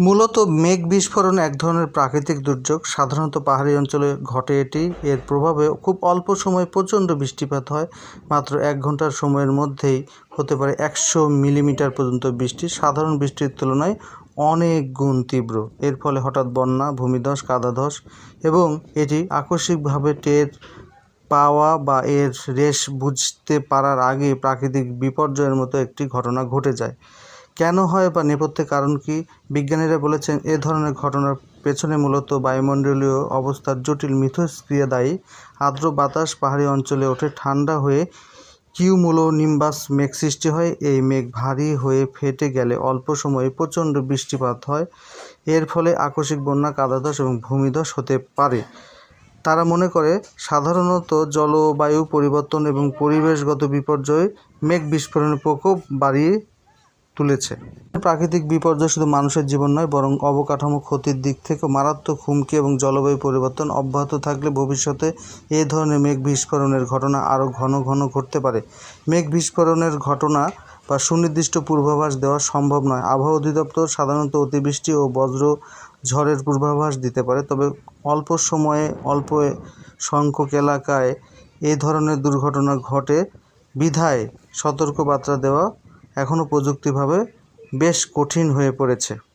মূলত মেঘ বিস্ফোরণ এক ধরনের প্রাকৃতিক দুর্যোগ। সাধারণত পাহাড়ি অঞ্চলে ঘটে এটি। এর প্রভাবে খুব অল্প সময়ে প্রচণ্ড বৃষ্টিপাত হয়। মাত্র এক ঘণ্টার সময়ের মধ্যেই হতে পারে একশো মিলিমিটার পর্যন্ত বৃষ্টি। সাধারণ বৃষ্টির তুলনায় অনেক গুণ তীব্র। এর ফলে হঠাৎ বন্যা, ভূমিধস, কাদাধস এবং এটি আকস্মিকভাবে টের পাওয়া বা এর রেশ বুঝতে পারার আগে প্রাকৃতিক বিপর্যয়ের মতো একটি ঘটনা ঘটে যায়। কেন হয় বা নেপথ্যে কারণ কি? বিজ্ঞানীরা বলেছেন, এ ধরনের ঘটনার পেছনে মূলত বায়ুমণ্ডলীয় অবস্থার জটিল মিথস্ক্রিয়া দায়ী। আর্দ্র বাতাস পাহাড়ি অঞ্চলে ওঠে, ঠান্ডা হয়ে কিউমুলোনিম্বাস মেঘ সৃষ্টি হয়। এই মেঘ ভারী হয়ে ফেটে গেলে অল্প সময়ে প্রচণ্ড বৃষ্টিপাত হয়। এর ফলে আকস্মিক বন্যা কাদাধস এবং ভূমিধস হতে পারে। তারা মনে করে, সাধারণত জলবায়ু পরিবর্তন এবং পরিবেশগত বিপর্যয় মেঘ বিস্ফোরণের প্রকোপ বাড়িয়ে তুলেছে। প্রাকৃতিক বিপর্যয় শুধু মানুষের জীবন নয়, বরং অবকাঠামো ক্ষতির দিক থেকে মারাত্মক হুমকি এবং জলবায়ু পরিবর্তন অব্যাহত থাকলে ভবিষ্যতে এ ধরনের মেঘ বিস্ফোরণের ঘটনা আরও ঘন ঘন ঘটতে পারে। মেঘ বিস্ফোরণের ঘটনা বা সুনির্দিষ্ট পূর্বাভাস দেওয়া সম্ভব নয়। আবহাওয়া অধিদপ্তর সাধারণত অতিবৃষ্টি ও বজ্র ঝড়ের পূর্বাভাস দিতে পারে, তবে অল্প সময়ে অল্প সংখ্যক এলাকায় এ ধরনের দুর্ঘটনা ঘটে। বিধায় সতর্কবার্তা দেওয়া এখনও প্রযুক্তিভাবে বেশ কঠিন হয়ে পড়েছে।